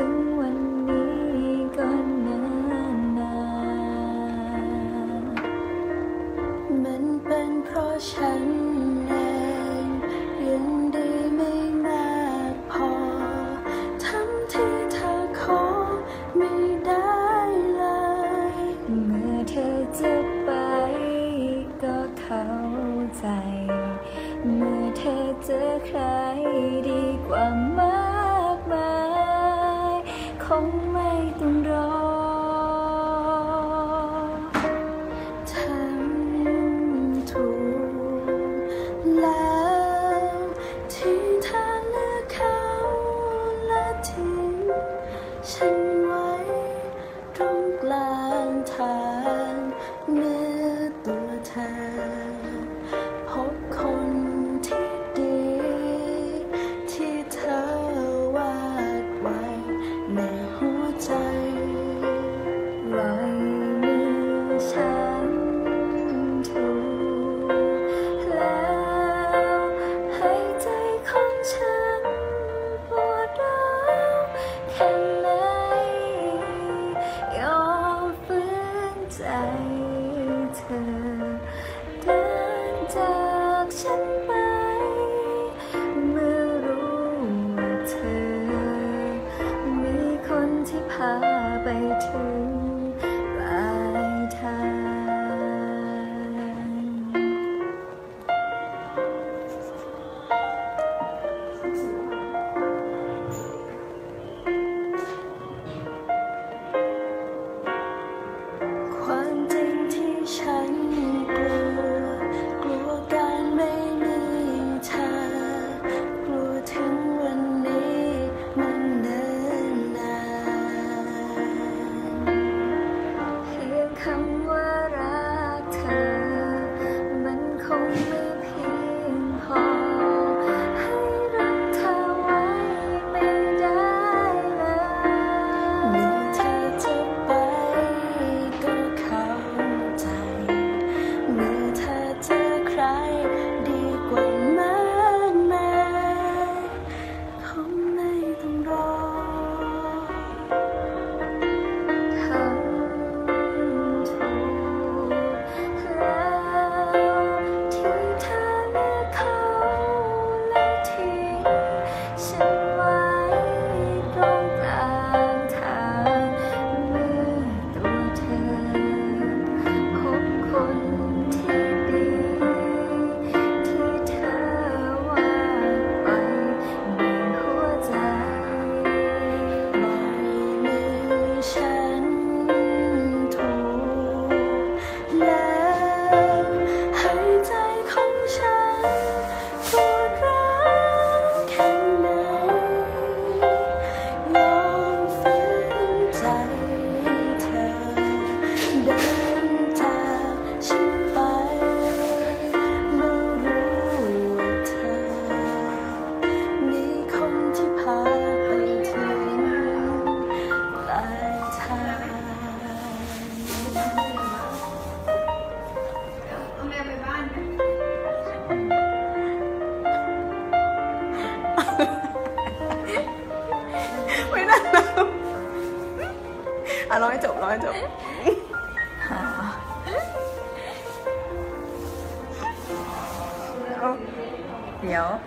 ถึงวันนี้ก็นานนานมันเป็นเพราะฉันเองยังดีไม่มากพอทำที่เธอขอไม่ได้เลย เมื่อเธอจะไปก็เข้าใจ เมื่อเธอเจอใครดีกว่า 他被为难了。啊，让你走，让你走。好。有。有。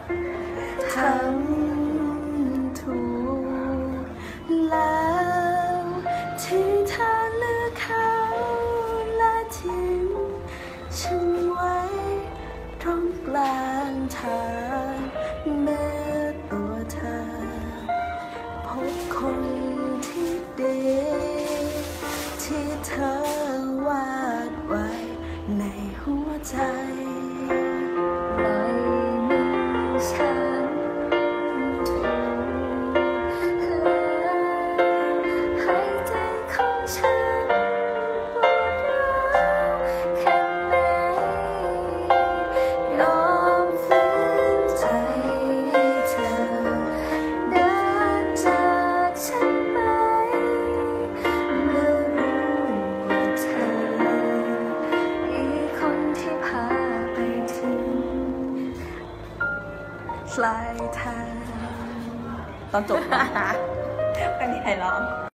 time ปลายทางตอนจบนะ อันนี้ใครร้อง